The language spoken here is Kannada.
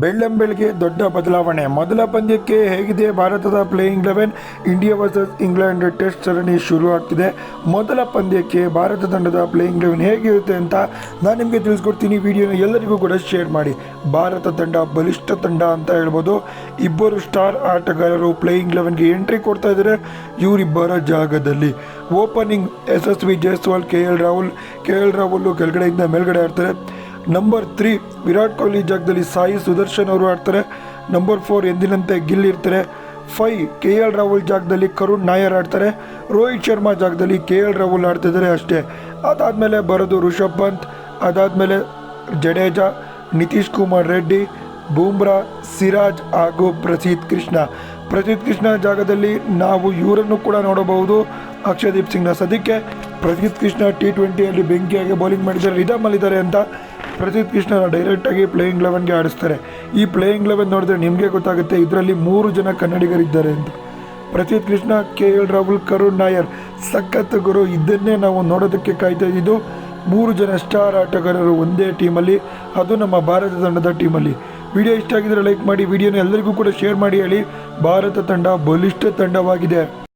ಬೆಳ್ಳಂಬೆಳಗ್ಗೆ ದೊಡ್ಡ ಬದಲಾವಣೆ. ಮೊದಲ ಪಂದ್ಯಕ್ಕೆ ಹೇಗಿದೆ ಭಾರತದ playing eleven India versus England test ಸರಣಿ ಶುರು ಆಗ್ತಿದೆ ಮೊದಲ ಪಂದ್ಯಕ್ಕೆ ಭಾರತ ತಂಡದ ಪ್ಲೇಯಿಂಗ್ ಲೆವೆನ್ ಹೇಗಿರುತ್ತೆ ಅಂತ ನಾನು ನಿಮಗೆ ತಿಳಿಸ್ಕೊಡ್ತೀನಿ. ವಿಡಿಯೋನ ಎಲ್ಲರಿಗೂ ಕೂಡ ಶೇರ್ ಮಾಡಿ. ಭಾರತ ತಂಡ ಬಲಿಷ್ಠ ತಂಡ ಅಂತ ಹೇಳ್ಬೋದು. ಇಬ್ಬರು ಸ್ಟಾರ್ ಆಟಗಾರರು ಪ್ಲೇಯಿಂಗ್ ಲೆವೆನ್ಗೆ ಎಂಟ್ರಿ ಕೊಡ್ತಾ ಇದ್ದಾರೆ. ಇವರಿಬ್ಬರ ಜಾಗದಲ್ಲಿ opening Yashasvi Jaiswal, K L Rahul. K L Rahul ಕೆಳಗಡೆಯಿಂದ ಮೇಲ್ಗಡೆ ಆಡ್ತಾರೆ. ನಂಬರ್ ತ್ರೀ ವಿರಾಟ್ ಕೊಹ್ಲಿ ಜಾಗದಲ್ಲಿ ಸಾಯಿ ಸುದರ್ಶನ್ ಅವರು ಆಡ್ತಾರೆ. ನಂಬರ್ ಫೋರ್ ಎಂದಿನಂತೆ ಗಿಲ್ ಇರ್ತಾರೆ. ಫೈ ಕೆ ಎಲ್ ರಾಹುಲ್ ಜಾಗದಲ್ಲಿ ಕರುಣ್ ನಾಯರ್ ಆಡ್ತಾರೆ. ರೋಹಿತ್ ಶರ್ಮಾ ಜಾಗದಲ್ಲಿ ಕೆ ಎಲ್ ರಾಹುಲ್ ಆಡ್ತಿದ್ದಾರೆ ಅಷ್ಟೇ. ಅದಾದಮೇಲೆ ಬರೋದು ರಿಷಬ್ ಪಂತ್, ಅದಾದಮೇಲೆ ಜಡೇಜಾ, ನಿತೀಶ್ ಕುಮಾರ್ ರೆಡ್ಡಿ, ಬೂಮ್ರಾ, ಸಿರಾಜ್ ಹಾಗೂ ಪ್ರಸೀತ್ ಕೃಷ್ಣ. ಪ್ರಸೀತ್ ಕೃಷ್ಣ ಜಾಗದಲ್ಲಿ ನಾವು ಇವರನ್ನು ಕೂಡ ನೋಡಬಹುದು. ಅಕ್ಷಯದೀಪ್ ಸಿಂಗ್ನ ಸದ್ಯಕ್ಕೆ ಪ್ರಸೀತ್ ಕೃಷ್ಣ ಟಿ ಟ್ವೆಂಟಿಯಲ್ಲಿ ಬೆಂಕಿಯಾಗಿ ಬೌಲಿಂಗ್ ಮಾಡಿದ್ದಾರೆ. ರಿದಮಲ್ಲಿದ್ದಾರೆ ಅಂತ ಪ್ರಸೀದ್ ಕೃಷ್ಣನ ಡೈರೆಕ್ಟಾಗಿ ಪ್ಲೇಯಿಂಗ್ ಲೆವೆನ್ಗೆ ಆಡಿಸ್ತಾರೆ. ಈ ಪ್ಲೇಯಿಂಗ್ ಲೆವೆನ್ ನೋಡಿದ್ರೆ ನಿಮಗೆ ಗೊತ್ತಾಗುತ್ತೆ, ಇದರಲ್ಲಿ ಮೂರು ಜನ ಕನ್ನಡಿಗರಿದ್ದಾರೆ ಅಂತ. ಪ್ರದೀಪ್ ಕೃಷ್ಣ, ಕೆ ಎಲ್ ರಾಹುಲ್, ಕರುಣ್ ನಾಯರ್, ಸಖತ್ ಗುರು, ಇದನ್ನೇ ನಾವು ನೋಡೋದಕ್ಕೆ ಕಾಯ್ತಾ ಇದ್ದಿದ್ದು, ಮೂರು ಜನ ಸ್ಟಾರ್ ಆಟಗಾರರು ಒಂದೇ ಟೀಮಲ್ಲಿ ಅದು ನಮ್ಮ ಭಾರತ ತಂಡದ ಟೀಮಲ್ಲಿ ವಿಡಿಯೋ ಇಷ್ಟ ಆಗಿದ್ರೆ ಲೈಕ್ ಮಾಡಿ, ವಿಡಿಯೋನ ಎಲ್ಲರಿಗೂ ಕೂಡ ಶೇರ್ ಮಾಡಿ ಹೇಳಿ, ಭಾರತ ತಂಡ ಬಲಿಷ್ಠ ತಂಡವಾಗಿದೆ.